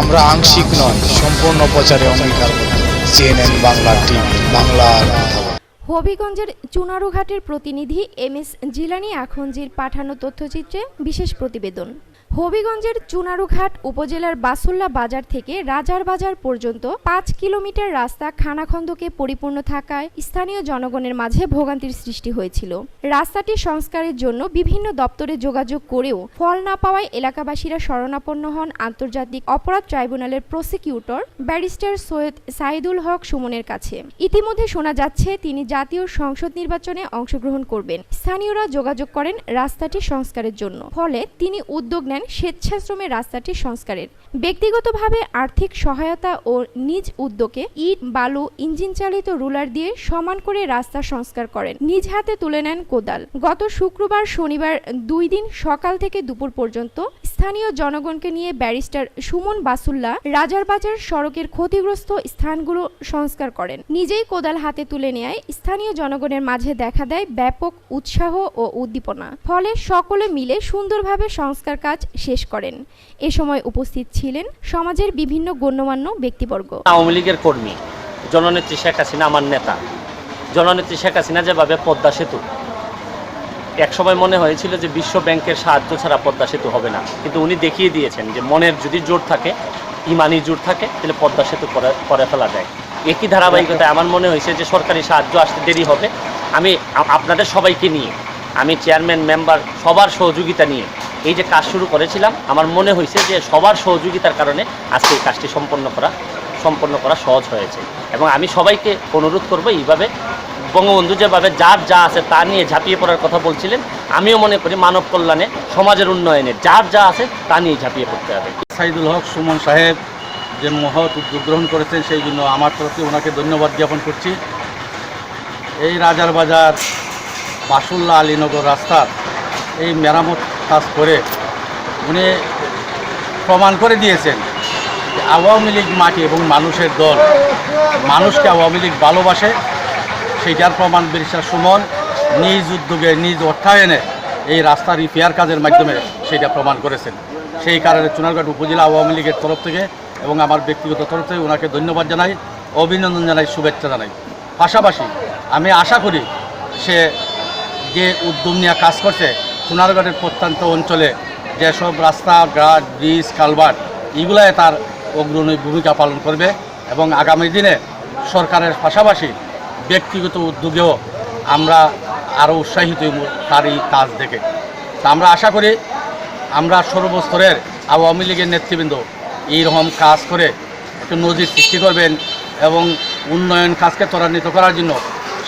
আমরা আংশিক নয়, সম্পূর্ণ প্রচারে অঙ্গীকার সিএনএন বাংলা টিভি বাংলার হবিগঞ্জের চুনারুঘাটের প্রতিনিধি এম এস জিলানি আখঞ্জির পাঠানো তথ্যচিত্রে বিশেষ প্রতিবেদন। হবিগঞ্জের চুনারুঘাট উপজেলার বাসুল্লা বাজার থেকে রাজার বাজার পর্যন্ত পাঁচ কিলোমিটার রাস্তা খানাখন্দকে পরিপূর্ণ থাকায় স্থানীয় জনগণের মাঝে ভোগান্তির সৃষ্টি হয়েছিল। রাস্তাটি সংস্কারের জন্য বিভিন্ন দপ্তরে যোগাযোগ করেও ফল না পাওয়ায় এলাকাবাসীরা শরণাপন্ন হন আন্তর্জাতিক অপরাধ ট্রাইব্যুনালের প্রসিকিউটর ব্যারিস্টার সৈয়দ সাইদুল হক সুমনের কাছে। ইতিমধ্যে শোনা যাচ্ছে, তিনি জাতীয় সংসদ নির্বাচনে অংশগ্রহণ করবেন। স্থানীয়রা যোগাযোগ করেন রাস্তাটি সংস্কারের জন্য। ফলে তিনি উদ্যোগ নেন স্বেচ্ছাশ্রমে রাস্তাটি সংস্কারের। ব্যক্তিগতভাবে আর্থিক সহায়তা ও নিজ উদ্যোগে ইট, বালু, ইঞ্জিন চালিত রুলার দিয়ে সমান করে রাস্তা সংস্কার করেন। নিজ হাতে তুলে নেন কোদাল। গত শুক্রবার শনিবার দুই দিন সকাল থেকে দুপুর পর্যন্ত স্থানীয় জনগণকে নিয়ে ব্যারিস্টার সুমন বাসুল্লা রাজারবাজার সড়কের ক্ষতিগ্রস্ত স্থানগুলো সংস্কার করেন। নিজেই কোদাল হাতে তুলে নেয় স্থানীয় জনগণের মাঝে দেখা দেয় ব্যাপক উৎসাহ ও উদ্দীপনা। ফলে সকলে মিলে সুন্দরভাবে সংস্কার কাজ শেষ করেন। এ সময় উপস্থিত ছিলেন সমাজের বিভিন্ন গণ্যমান্য ব্যক্তিবর্গ। আওয়ামী লীগের কর্মী, জননেত্রী শেখ হাসিনা আমার নেতা। জননেত্রী শেখ হাসিনা যেভাবে পদ্মা সেতু। একসময় মনে হয়েছিল যে বিশ্ব ব্যাংকের সাহায্য ছাড়া পদ্মা সেতু হবে না। কিন্তু উনি দেখিয়ে দিয়েছেন যে মনের যদি জোর থাকে, ইমানি জোর থাকে, তাহলে পদ্মা সেতু করে ফেলা যায়। একই ধারাবাহিকতায় আমার মনে হয়েছে যে সরকারি সাহায্য আসতে দেরি হবে। আমি আপনাদের সবাইকে নিয়ে, আমি চেয়ারম্যান মেম্বার সবার সহযোগিতা নিয়ে এই যে কাজ শুরু করেছিলাম, আমার মনে হয়েছে যে সবার সহযোগিতার কারণে আজকে এই কাজটি সম্পন্ন করা সম্পন্ন করা সহজ হয়েছে। এবং আমি সবাইকে অনুরোধ করব, এইভাবে বঙ্গবন্ধু যেভাবে যার যা আছে তা নিয়ে ঝাঁপিয়ে পড়ার কথা বলছিলেন, আমিও মনে করি মানব কল্যাণে, সমাজের উন্নয়নে যার যা আছে তা নিয়ে ঝাঁপিয়ে পড়তে হবে। সাইদুল হক সুমন সাহেব যে মহৎ উদ্যোগ গ্রহণ করেছেন, সেই জন্য আমার তরফে ওনাকে ধন্যবাদ জ্ঞাপন করছি। এই রাজার বাজার বাসুল্লা আলীনগর রাস্তার এই মেরামত কাজ করে উনি প্রমাণ করে দিয়েছেন আওয়ামী লীগ মাটি এবং মানুষের দল মানুষকে আওয়ামী লীগ ভালোবাসে, সেইটার প্রমাণ বিরিশা সুমন নিজ উদ্যোগে, নিজ অর্থায়নে এই রাস্তা রিপেয়ার কাজের মাধ্যমে সেটা প্রমাণ করেছেন। সেই কারণে চুনারঘাট উপজেলা আওয়ামী লীগের তরফ থেকে এবং আমার ব্যক্তিগত তরফ থেকে ওনাকে ধন্যবাদ জানাই, অভিনন্দন জানাই, শুভেচ্ছা জানাই। পাশাপাশি আমি আশা করি সে যে উদ্যম নিয়ে কাজ করছে সোনারগড়ের প্রত্যন্ত অঞ্চলে যেসব রাস্তা ঘাট ব্রিজ, কালভার্ট, এগুলায় তার অগ্রণী ভূমিকা পালন করবে এবং আগামী দিনে সরকারের পাশাপাশি ব্যক্তিগত উদ্যোগেও আমরা আরও উৎসাহিত তার এই কাজ দেখে। তা আমরা আশা করি আমরা সর্বস্তরের আওয়ামী লীগের নেতৃবৃন্দ এইরকম কাজ করে একটু নজির সৃষ্টি করবেন এবং উন্নয়ন কাজকে ত্বরান্বিত করার জন্য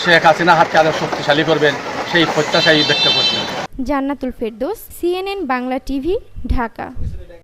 শেখ হাসিনা হাতকে আরও শক্তিশালী করবেন, সেই প্রত্যাশাই ব্যক্ত করছি। Jannatul Ferdous CNN Bangla TV Dhaka.